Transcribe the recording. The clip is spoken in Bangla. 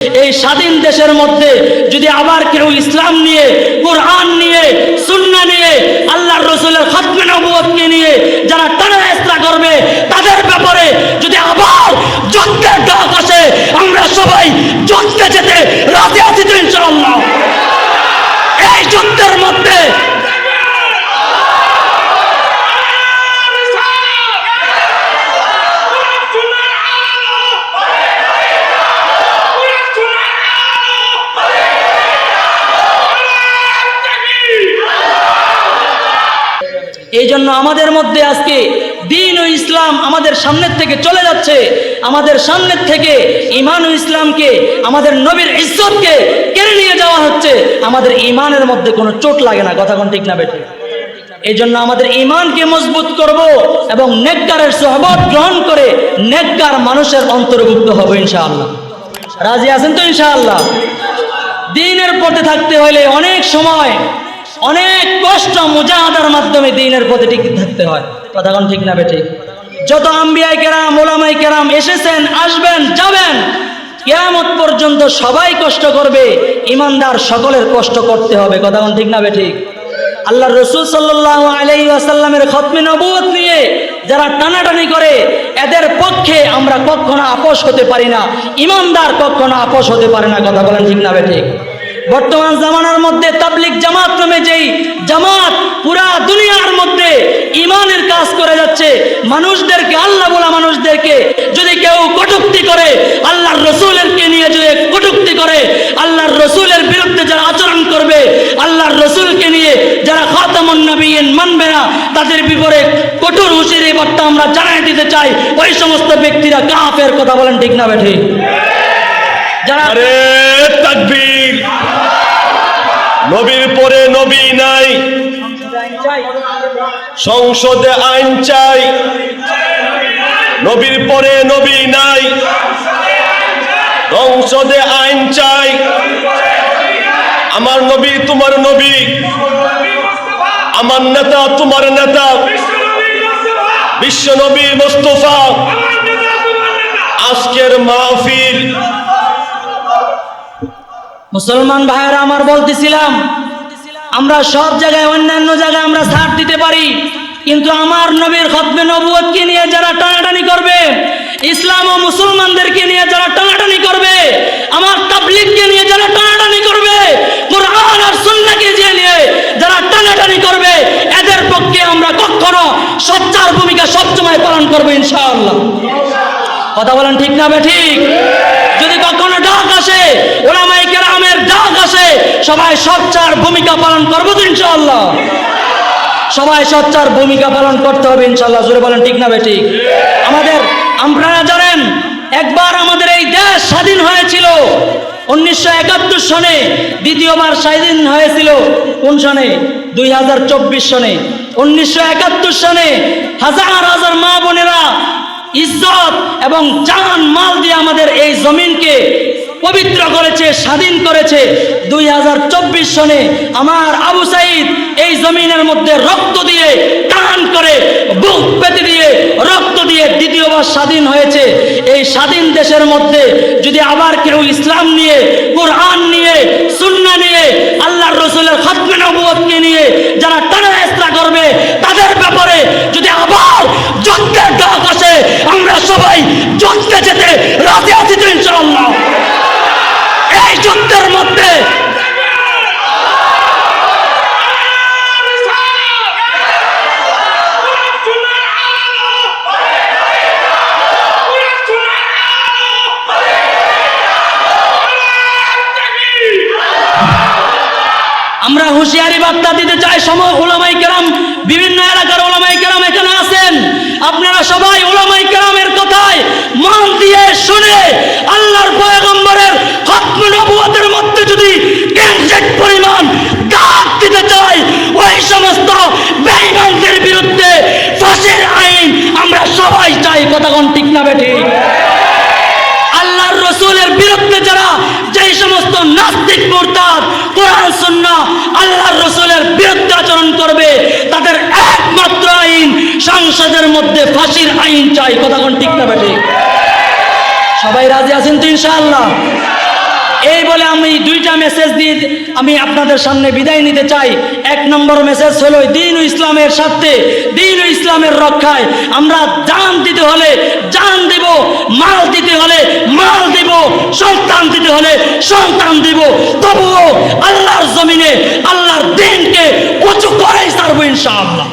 এই স্বাধীন দেশের মধ্যে যদি আবার কেউ ইসলাম নিয়ে, কোরআন নিয়ে সুন্না নিয়ে, আল্লাহর রসুলের খতমে নবুয়তকে নিয়ে যারা টানা এসরা করবে, তাদের ব্যাপারে যদি আবার যজ্ঞের ডাক আসে, আমরা সবাই যজ্ঞে যেতে রাজি আছি তো ইনশাআল্লাহ এই যুদ্ধের মধ্যে এই জন্য আমাদের মধ্যে আজকে দিন ও ইসলাম আমাদের সামনের থেকে চলে যাচ্ছে। আমাদের সামনের থেকে ইমান ও ইসলামকে, আমাদের নবীর ইজ্জতকে কেড়ে নিয়ে যাওয়া হচ্ছে। আমাদের ইমানের মধ্যে কোনো চোট লাগে না, কথা কোন ঠিক না বেঠে? এই জন্য আমাদের ইমানকে মজবুত করব এবং নেককারের সহবত গ্রহণ করে নেককার মানুষের অন্তর্ভুক্ত হব ইনশাআল্লাহ। রাজি আছেন তো ইনশাআল্লাহ? দিনের পথে থাকতে হলে অনেক সময় অনেক কষ্ট মুজাহাদার মাধ্যমে দিনের পথে টিকে থাকতে হয়। কথাক্ষণ ঠিক না বেঠিক যত আম্বিয়াই কেরাম, ওলামাই কেরাম এসেছেন, আসবেন, যাবেন, কেয়ামত পর্যন্ত সবাই কষ্ট করবে, ইমানদার সকলের কষ্ট করতে হবে। কথাক্ষণ ঠিক না বেঠিক আল্লাহ রসুল সাল্লাহ আলাই আসাল্লামের খতমে নবুয়ত নিয়ে যারা টানাটানি করে, এদের পক্ষে আমরা কখনো আপোষ হতে পারি না। ইমানদার কখনো আপোষ হতে পারে না। কথা বলেন ঠিক না বেঠিক বর্তমান জামানার মধ্যে তাবলিক জামাত নামে যেই জামাত পুরা দুনিয়ার মধ্যে ইমানের কাজ করে যাচ্ছে, মানুষদেরকে, আল্লাহ বলা মানুষদেরকে যদি কেউ কটুক্তি করে, আল্লাহর রসুলেরকে নিয়ে যদি কটুক্তি করে, আল্লাহর রসুলের বিরুদ্ধে যারা আচরণ করবে, আল্লাহর রসুলকে নিয়ে যারা খাতামুন নবীন মানবে না, তাদের বিপরে কঠোর হুঁশিয়ারি বার্তা আমরা জানাই দিতে চাই। ওই সমস্ত ব্যক্তিরা কাফের কথা বলেন ঠিক না বেঠি? যারা আরে তাকবীর নবীর পরে নবী নাই। সংসদে আইন চাই। নবীর পরে নবী নাই। সংসদে আইন চাই। আমার নবী তোমার নবী। আমার নেতা তোমার নেতা। বিশ্ব নবী মোস্তফা। আজকের মাহফিল। মুসলমান ভাইয়েরা, আমার বলতেছিলাম আমরা সব জায়গায়, অন্যান্য জায়গায় আমরা ছাড় দিতে পারি। কিন্তু আমার নবীর খতমে নবুয়তকে নিয়ে যারা টানাটানি করবে, ইসলাম ও মুসলমানদেরকে নিয়ে যারা টানাটানি করবে, আমার তাবলিগকে নিয়ে যারা টানাটানি করবে, কোরআন আর সুন্নাহকে যে নিয়ে যারা টানাটানি করবে, এদের পক্ষে আমরা কখনো সচ্চার ভূমিকা সবসময় পালন করব ইনশাআল্লাহ। কথা বলেন ঠিক না বে ঠিক? যদি কখনো ডাক আসে ডাক আসে সবাই সচ্চার ভূমিকা পালন করব তো ইনশাআল্লাহ। সবাই সচ্চার ভূমিকা পালন করতে হবে ইনশাল্লাহ জোরে বলেন, ঠিক না বে ঠিক? আমাদের, আপনারা জানেন, একবার আমাদের এই দেশ স্বাধীন হয়েছিল। উনিশশো একাত্তর সনে দ্বিতীয়বার স্বাধীন হয়েছিল। কোন সনে? দুই হাজার চব্বিশ সনে। উনিশশো একাত্তর সনে হাজার হাজার মা বোনেরা ইজ্জত এবং জান মাল দিয়ে আমাদের এই জমিনকে পবিত্র করেছে, স্বাধীন করেছে। দুই চব্বিশ সনে আমার আবু সাইদ এই জমিনের মধ্যে রক্ত দিয়ে টান করে, বুক পেতে দিয়ে রক্ত দিয়ে দ্বিতীয়বার স্বাধীন হয়েছে। এই স্বাধীন দেশের মধ্যে যদি আবার কেউ ইসলাম নিয়ে, কোরআন নিয়ে সুন্না নিয়ে, আল্লাহর রসুলের খতমে নবুয়তকে নিয়ে যারা টানা এসরা করবে হুঁশিয়ারি বার্তা দিতে চায় সম ওলামাই কেরাম, বিভিন্ন এলাকার ওলামাই কেরাম এখানে আছেন। আপনারা সবাই ওলামাই কেরামের কথায় মন দিয়ে শুনে আল্লাহর পয়গম্বরের খতম নবুয়তের মধ্যে যদি ক্যান্সেট পরিমাণ দাগ দিতে চাই ওই সমস্ত বেঈমানদের বিরুদ্ধে ফাঁসির আইন আমরা সবাই চাই। কথা কোন ঠিক না বেঠিক? আল্লাহর রসুলের বিরুদ্ধে যারা যেই সমস্ত নাস্তিক মোরতাদ কোরআন, সুন্নাহ আল্লাহর রাসূলের বিরুদ্ধে আচরণ করবে, তাদের একমাত্র আইন সংসদের মধ্যে ফাঁসির আইন চাই। কথাক্ষণ ঠিক না বেটে সবাই রাজি আছেন তো ইনশাআল্লাহ? এই বলে আমি দুইটা মেসেজ দিয়ে আমি আপনাদের সামনে বিদায় নিতে চাই। এক নম্বর মেসেজ হলো দিন ইসলামের সাথে দিন ইসলামের রক্ষায় আমরা জান দিতে হলে জান দেব, মাল দিতে হলে সন্তান দিব। তবুও আল্লাহর জমিনে আল্লাহর দিনকে উঁচু করেই ছাড়বো ইনশাআল্লাহ।